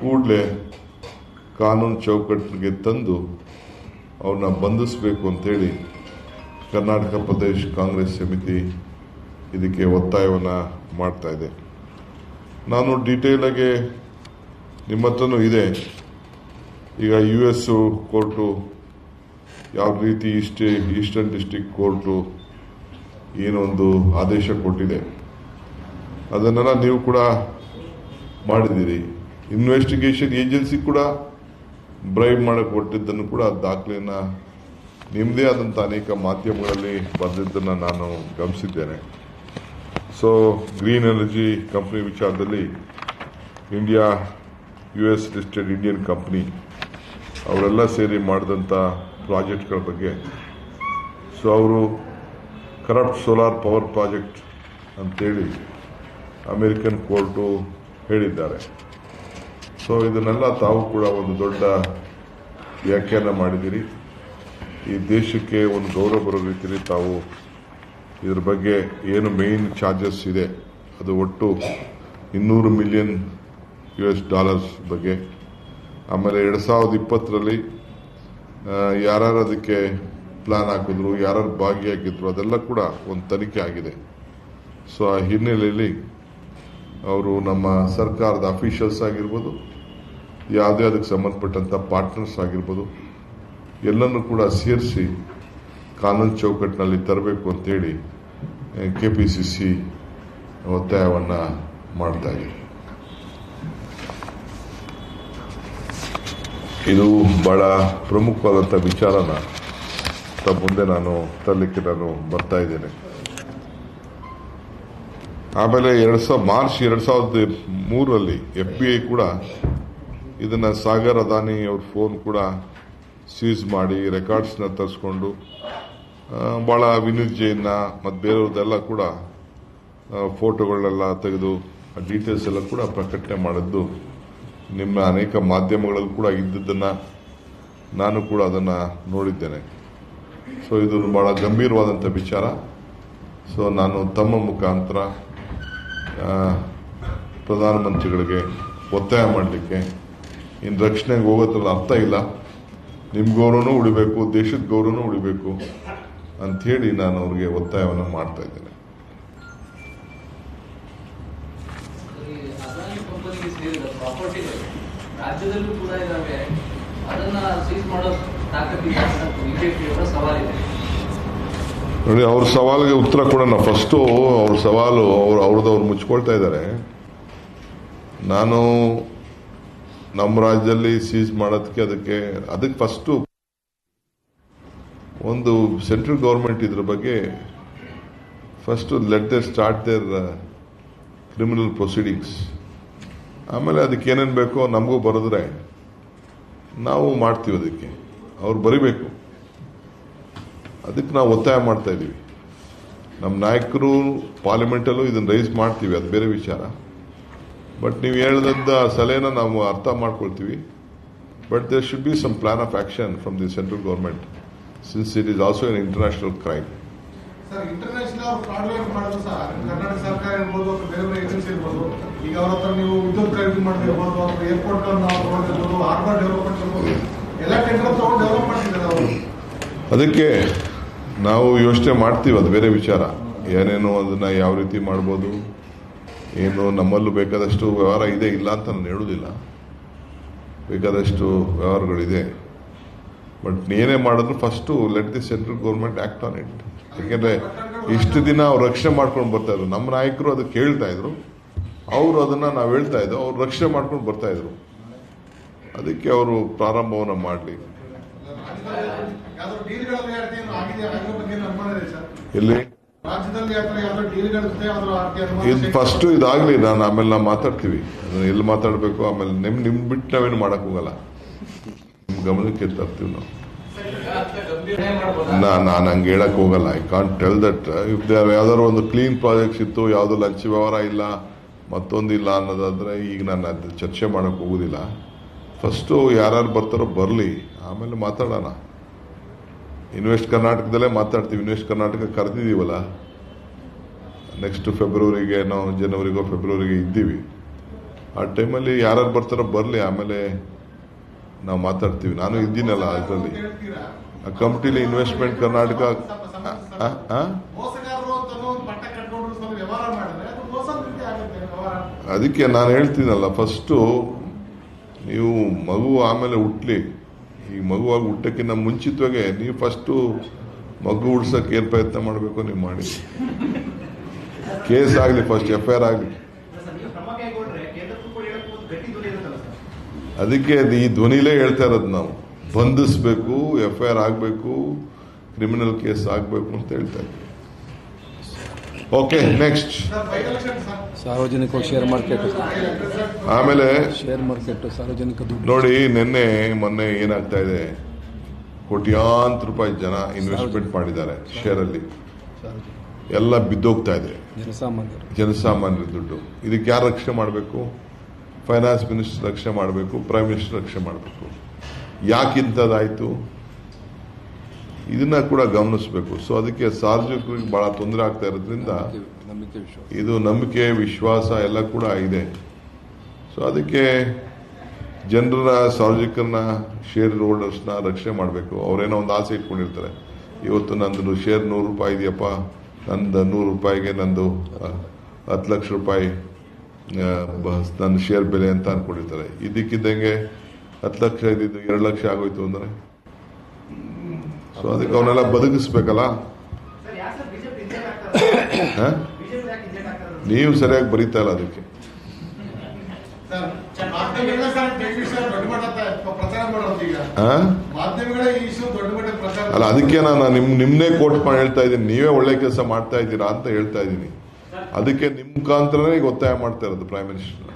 ಕೂಡಲೇ ಕಾನೂನು ಚೌಕಟ್ಟಿಗೆ ತಂದು ಅವ್ರನ್ನ ಬಂಧಿಸಬೇಕು ಅಂತೇಳಿ ಕರ್ನಾಟಕ ಪ್ರದೇಶ ಕಾಂಗ್ರೆಸ್ ಸಮಿತಿ ಇದಕ್ಕೆ ಒತ್ತಾಯವನ್ನು ಮಾಡ್ತಾ ಇದೆ. ನಾನು ಡೀಟೇಲಾಗಿ ನಿಮ್ಮ ಹತ್ರನೂ ಇದೆ. ಈಗ ಯು ಎಸ್ ಕೋರ್ಟು ಯಾವ ರೀತಿ ಈಸ್ಟ್ ಈಸ್ಟರ್ನ್ ಡಿಸ್ಟಿಕ್ ಕೋರ್ಟು ಏನೊಂದು ಆದೇಶ ಕೊಟ್ಟಿದೆ. ಅದನ್ನೆಲ್ಲ ನೀವು ಕೂಡ ಮಾಡಿದ್ದೀರಿ. ಇನ್ವೆಸ್ಟಿಗೇಷನ್ ಏಜೆನ್ಸಿ ಕೂಡ ಬ್ರೈಬ್ ಮಾಡಕ್ಕೆ ಕೊಟ್ಟಿದ್ದನ್ನು ಕೂಡ ದಾಖಲೆಯನ್ನು ನಿಮ್ಮದೇ ಆದಂಥ ಅನೇಕ ಮಾಧ್ಯಮಗಳಲ್ಲಿ ಬರೆದಿದ್ದನ್ನು ನಾನು ಗಮನಿಸಿದ್ದೇನೆ. ಸೊ ಗ್ರೀನ್ ಎನರ್ಜಿ ಕಂಪ್ನಿ ವಿಚಾರದಲ್ಲಿ India U S listed Indian company ಅವರೆಲ್ಲ ಸೇರಿ ಮಾಡಿದಂಥ ಪ್ರಾಜೆಕ್ಟ್ಗಳ ಬಗ್ಗೆ. ಸೊ ಅವರು ಕರಪ್ಟ್ ಸೋಲಾರ್ ಪವರ್ ಪ್ರಾಜೆಕ್ಟ್ ಅಂತೇಳಿ ಅಮೇರಿಕನ್ ಕೋರ್ಟು ಹೇಳಿದ್ದಾರೆ. ಸೊ ಇದನ್ನೆಲ್ಲ ತಾವು ಕೂಡ ಒಂದು ದೊಡ್ಡ ವ್ಯಾಖ್ಯಾನ ಮಾಡಿದ್ದೀರಿ ಈ ದೇಶಕ್ಕೆ ಒಂದು ಗೌರವ ಬರೋ ರೀತಿಯಲ್ಲಿ ತಾವು ಇದ್ರ ಬಗ್ಗೆ ಏನು ಮೇನ್ ಚಾರ್ಜಸ್ ಇದೆ, ಅದು ಒಟ್ಟು ಇನ್ನೂರು ಮಿಲಿಯನ್ ಯು ಎಸ್ ಡಾಲರ್ಸ್ ಬಗ್ಗೆ. ಆಮೇಲೆ ಎರಡು ಸಾವಿರದ ಇಪ್ಪತ್ತರಲ್ಲಿ ಯಾರ್ಯಾರು ಅದಕ್ಕೆ ಪ್ಲಾನ್ ಹಾಕಿದ್ರು, ಯಾರ್ಯಾರು ಭಾಗಿಯಾಗಿದ್ರು, ಅದೆಲ್ಲ ಕೂಡ ಒಂದು ತನಿಖೆ ಆಗಿದೆ. ಸೊ ಆ ಹಿನ್ನೆಲೆಯಲ್ಲಿ ಅವರು ನಮ್ಮ ಸರ್ಕಾರದ ಅಫಿಷಿಯಲ್ಸ್ ಆಗಿರ್ಬೋದು ಯಾವುದೇ ಅದಕ್ಕೆ ಸಂಬಂಧಪಟ್ಟಂಥ ಪಾರ್ಟ್ನರ್ಸ್ ಆಗಿರ್ಬೋದು, ಎಲ್ಲನೂ ಕೂಡ ಸೇರಿಸಿ ಕಾನೂನು ಚೌಕಟ್ಟಿನಲ್ಲಿ ತರಬೇಕು ಅಂತೇಳಿ ಕೆ ಪಿ ಸಿ ಸಿ ಒತ್ತಾಯವನ್ನು ಮಾಡ್ತಾ ಇದೆ ಇದು ಬಹಳ ಪ್ರಮುಖವಾದಂಥ ವಿಚಾರನ ಮುಂದೆ ನಾನು ತರಲಿಕ್ಕೆ ನಾನು ಬರ್ತಾ ಇದ್ದೇನೆ. ಆಮೇಲೆ ಎರಡು ಸಾವಿರ ಮಾರ್ಚ್ ಎರಡು ಸಾವಿರದ ಮೂರರಲ್ಲಿ ಎಫ್ ಬಿ ಐ ಕೂಡ ಇದನ್ನ ಸಾಗರ್ ಅದಾನಿ ಅವ್ರ ಫೋನ್ ಕೂಡ ಸೀಸ್ ಮಾಡಿ ರೆಕಾರ್ಡ್ಸ್ನ ತರಿಸ್ಕೊಂಡು ಭಾಳ ವಿನೀತ್ ಜೈನ್ನ ಮತ್ತು ಬೇರೆಯವ್ರದ್ದೆಲ್ಲ ಕೂಡ ಫೋಟೋಗಳನ್ನೆಲ್ಲ ತೆಗೆದು ಡೀಟೇಲ್ಸ್ ಎಲ್ಲ ಕೂಡ ಪ್ರಕಟಣೆ ಮಾಡಿದ್ದು. ನಿಮ್ಮ ಅನೇಕ ಮಾಧ್ಯಮಗಳಲ್ಲಿ ಕೂಡ ಇದ್ದದ್ದನ್ನು ನಾನು ಕೂಡ ಅದನ್ನು ನೋಡಿದ್ದೇನೆ. ಸೊ ಇದು ಭಾಳ ಗಂಭೀರವಾದಂಥ ವಿಚಾರ. ಸೊ ನಾನು ತಮ್ಮ ಮುಖಾಂತರ ಆ, ಪ್ರಧಾನಮಂತ್ರಿಗಳಿಗೆ ಒತ್ತಾಯ ಮಾಡಲಿಕ್ಕೆ ಇನ್ನು ರಕ್ಷಣೆಗೆ ಹೋಗೋದ್ರಲ್ಲಿ ಅರ್ಥ ಇಲ್ಲ. ನಿಮ್ಮ ಗೌರವನೂ ಉಳಿಬೇಕು ದೇಶದ ಗೌರವನೂ ಉಳಿಬೇಕು ಅಂಥೇಳಿ ನಾನು ಅವ್ರಿಗೆ ಒತ್ತಾಯವನ್ನು ಮಾಡ್ತಾ ಇದ್ದೇನೆ. ನೋಡಿ ಅವ್ರ ಸವಾಲಿಗೆ ಉತ್ತರ ಕೊಡೋಣ. ಫಸ್ಟು ಅವ್ರ ಸವಾಲು ಅವ್ರು ಅವ್ರದ್ದು ಅವ್ರು ಮುಚ್ಕೊಳ್ತಾ ಇದ್ದಾರೆ. ನಾನು ನಮ್ಮ ರಾಜ್ಯದಲ್ಲಿ ಸೀಸ್ ಮಾಡೋದಕ್ಕೆ ಅದಕ್ಕೆ ಅದಕ್ಕೆ ಫಸ್ಟು ಒಂದು ಸೆಂಟ್ರಲ್ ಗೌರ್ಮೆಂಟ್ ಇದ್ರ ಬಗ್ಗೆ first let they start their criminal proceedings ಆಮೇಲೆ ಅದಕ್ಕೆ ಏನೇನು ಬೇಕೋ ನಮಗೂ ಬರೆದ್ರೆ ನಾವು ಮಾಡ್ತೀವಿ ಅದಕ್ಕೆ. ಅವ್ರು ಬರಿಬೇಕು. ಅದಕ್ಕೆ ನಾವು ಒತ್ತಾಯ ಮಾಡ್ತಾ ಇದ್ದೀವಿ ನಮ್ಮ ನಾಯಕರು ಪಾರ್ಲಿಮೆಂಟಲ್ಲೂ ಇದನ್ನು ರೈಸ್ ಮಾಡ್ತೀವಿ, ಅದು ಬೇರೆ ವಿಚಾರ. ಬಟ್ ನೀವು ಹೇಳಿದಂಥ ಸಲಹೆನ ನಾವು ಅರ್ಥ ಮಾಡ್ಕೊಳ್ತೀವಿ. But there should be some plan of action from the central government since it is also an international crime ಅದಕ್ಕೆ ನಾವು ಯೋಚನೆ ಮಾಡ್ತೀವಿ ಅದು ಬೇರೆ ವಿಚಾರ. ಏನೇನು ಅದನ್ನ ಯಾವ ರೀತಿ ಮಾಡ್ಬೋದು ಏನು ನಮ್ಮಲ್ಲೂ ಬೇಕಾದಷ್ಟು ವ್ಯವಹಾರ ಇದೆ ಇಲ್ಲ ಅಂತ ನಾನು ಹೇಳುವುದಿಲ್ಲ. ಬೇಕಾದಷ್ಟು ವ್ಯವಹಾರಗಳಿದೆ. ಬಟ್ ಏನೇ ಮಾಡಿದ್ರು first let the central government act on it ಯಾಕೆಂದ್ರೆ ಇಷ್ಟು ದಿನ ಅವ್ರು ರಕ್ಷಣೆ ಮಾಡ್ಕೊಂಡು ಬರ್ತಾಯಿದ್ರು ನಮ್ಮ ನಾಯಕರು ಅದಕ್ಕೆ ಹೇಳ್ತಾ ಇದ್ರು. ಅವರು ಅದನ್ನ ನಾವು ಹೇಳ್ತಾ ಇದ್ದೋ ಅವ್ರು ರಕ್ಷಣೆ ಮಾಡ್ಕೊಂಡು ಬರ್ತಾಯಿದ್ರು ಅದಕ್ಕೆ ಅವರು ಪ್ರಾರಂಭವನ್ನು ಮಾಡಲಿ. ಎಲ್ಲಿ? ಇದು ಫಸ್ಟ್ ಇದಾಗ್ಲಿ ನಾನು ಆಮೇಲೆ ನಾವು ಮಾತಾಡ್ತೀವಿ. ಎಲ್ಲಿ ಮಾತಾಡಬೇಕು ಆಮೇಲೆ ನಿಮ್ ನಿಮ್ ಬಿಟ್ಟು ನಾವೇನು ಮಾಡಕ್ ಹೋಗಲ್ಲ. ನಿಮ್ ಗಮನಕ್ಕೆ ತರ್ತೀವಿ ನಾವು. ನಾ ನಾನು ಹಂಗೆ ಹೇಳಕ್ ಹೋಗಲ್ಲ. I can't tell that if they ಯಾವ್ದಾದ್ರು ಒಂದು ಕ್ಲೀನ್ ಪ್ರಾಜೆಕ್ಟ್ಸ್ ಇತ್ತು ಯಾವ್ದು ಲಂಚ್ ವ್ಯವಹಾರ ಇಲ್ಲ ಮತ್ತೊಂದು ಇಲ್ಲ ಅನ್ನೋದಾದ್ರೆ ಈಗ ನಾನು ಅದು ಚರ್ಚೆ ಮಾಡಕ್ ಹೋಗುದಿಲ್ಲ. ಫಸ್ಟು ಯಾರ್ಯಾರು ಬರ್ತಾರೋ ಬರಲಿ ಆಮೇಲೆ ಮಾತಾಡೋಣ. ಇನ್ವೆಸ್ಟ್ ಕರ್ನಾಟಕದಲ್ಲೇ ಮಾತಾಡ್ತೀವಿ ಇನ್ವೆಸ್ಟ್ ಕರ್ನಾಟಕ ಕರೆದಿದ್ದೀವಲ್ಲ? ನೆಕ್ಸ್ಟ್ ಫೆಬ್ರವರಿಗೆ ನಾವು ಜನವರಿಗೋ ಫೆಬ್ರವರಿಗೆ ಇದ್ದೀವಿ. ಆ ಟೈಮಲ್ಲಿ ಯಾರ್ಯಾರು ಬರ್ತಾರೋ ಬರಲಿ ಆಮೇಲೆ ನಾವು ಮಾತಾಡ್ತೀವಿ. ನಾನು ಇದ್ದೀನಲ್ಲ ಅದರಲ್ಲಿ. ಆ ಕಮಿಟಿಲಿ ಇನ್ವೆಸ್ಟ್ಮೆಂಟ್ ಕರ್ನಾಟಕ ಅದಕ್ಕೆ ನಾನು ಹೇಳ್ತೀನಲ್ಲ ಫಸ್ಟು ನೀವು ಮಗು ಆಮೇಲೆ ಹುಟ್ಲಿ. ಈ ಮಗುವಾಗಿ ಹುಟ್ಟಕ್ಕಿಂತ ಮುಂಚಿತವಾಗೆ ನೀವು ಫಸ್ಟು ಮಗು ಉಡ್ಸಕ್ಕೆ ಏನು ಪ್ರಯತ್ನ ಮಾಡಬೇಕು ನೀವು ಮಾಡಿ. ಕೇಸ್ ಆಗಲಿ ಫಸ್ಟ್ ಎಫ್ ಐ ಆರ್ ಆಗಲಿ. ಅದಕ್ಕೆ ಈ ಧ್ವನಿಲೇ ಹೇಳ್ತಾ ಇರೋದು ನಾವು. ಬಂಧಿಸ್ಬೇಕು ಎಫ್ ಐ ಆರ್ ಆಗಬೇಕು, ಕ್ರಿಮಿನಲ್ ಕೇಸ್ ಆಗಬೇಕು ಅಂತ ಹೇಳ್ತಾ ಇದ್ದೀವಿ. Okay next sir bye sir ಸಾರ್ವಜನಿಕ ಶೇರ್ ಮಾರ್ಕೆಟ್ ಆಮೇಲೆ ಶೇರ್ ಮಾರ್ಕೆಟ್ ಸಾರ್ವಜನಿಕ ದುಡ್ಡು. ನೋಡಿ ನಿನ್ನೆ ಮೊನ್ನೆ ಏನಾಗ್ತಾ ಇದೆ? ಕೋಟ್ಯಾಂತರ ರೂಪಾಯಿ ಜನ ಇನ್ವೆಸ್ಟ್ಮೆಂಟ್ ಮಾಡಿದ್ದಾರೆ ಶೇರ್ ಅಲ್ಲಿ. ಎಲ್ಲ ಬಿದ್ದೋಗ್ತಾ ಇದೆ. ಜನಸಾಮಾನ್ಯರು. ಜನಸಾಮಾನ್ಯರ ದುಡ್ಡು. ಇದಕ್ಕೆ ಯಾರು ರಕ್ಷಣೆ ಮಾಡಬೇಕು? ಫೈನಾನ್ಸ್ ಮಿನಿಸ್ಟರ್ ರಕ್ಷಣೆ ಮಾಡಬೇಕು ಪ್ರೈಮ್ ಮಿನಿಸ್ಟರ್ ರಕ್ಷಣೆ ಮಾಡಬೇಕು. ಯಾಕಿಂತದಾಯ್ತು ಇದನ್ನ ಕೂಡ ಗಮನಿಸಬೇಕು. ಸೊ ಅದಕ್ಕೆ ಸಾರ್ವಜನಿಕರಿಗೆ ಬಹಳ ತೊಂದರೆ ಆಗ್ತಾ ಇರೋದ್ರಿಂದ ಇದು ನಂಬಿಕೆ, ವಿಶ್ವಾಸ ಎಲ್ಲ ಕೂಡ ಇದೆ. ಸೊ ಅದಕ್ಕೆ ಜನರ ಸಾರ್ವಜನಿಕರನ್ನ ಶೇರ್ ಹೋಲ್ಡರ್ಸ್ನ ರಕ್ಷಣೆ ಮಾಡಬೇಕು. ಅವರೇನೋ ಒಂದು ಆಸೆ ಇಟ್ಕೊಂಡಿರ್ತಾರೆ. ಇವತ್ತು ನಂದು ಶೇರ್ ನೂರು ರೂಪಾಯಿ ಇದೆಯಪ್ಪ. ನಂದು ನೂರು ರೂಪಾಯಿಗೆ ನಂದು ಹತ್ತು ಲಕ್ಷ ರೂಪಾಯಿ ನನ್ನ ಶೇರ್ ಬೆಲೆ ಅಂತ ಅಂದ್ಕೊಂಡಿರ್ತಾರೆ ಇದಕ್ಕಿದ್ದಂಗೆ ಹತ್ತು ಲಕ್ಷ ಇದ್ದಿದ್ದು ಎರಡು ಲಕ್ಷ ಆಗೋಯ್ತು ಅಂದ್ರೆ? ಸೊ ಅದಕ್ಕೆ ಅವನ್ನೆಲ್ಲ ಬದುಕಿಸ್ಬೇಕಲ್ಲ? ನೀವು ಸರಿಯಾಗಿ ಬರೀತಾ ಇಲ್ಲ ಅದಕ್ಕೆ. ಅಲ್ಲ ಅದಕ್ಕೆ ನಾನು ನಿಮ್ ನಿಮ್ನೇ ಕೋಟ್ ಮಾಡಿ ಹೇಳ್ತಾ ಇದ್ದೀನಿ. ನೀವೇ ಒಳ್ಳೆ ಕೆಲಸ ಮಾಡ್ತಾ ಇದ್ದೀರಾ ಅಂತ ಹೇಳ್ತಾ ಇದ್ದೀನಿ. ಅದಕ್ಕೆ ನಿಮ್ ಮುಖಾಂತರನೇ ಈಗ ಒತ್ತಾಯ ಮಾಡ್ತಾ ಇರೋದು ಪ್ರೈಮ್ ಮಿನಿಸ್ಟರ್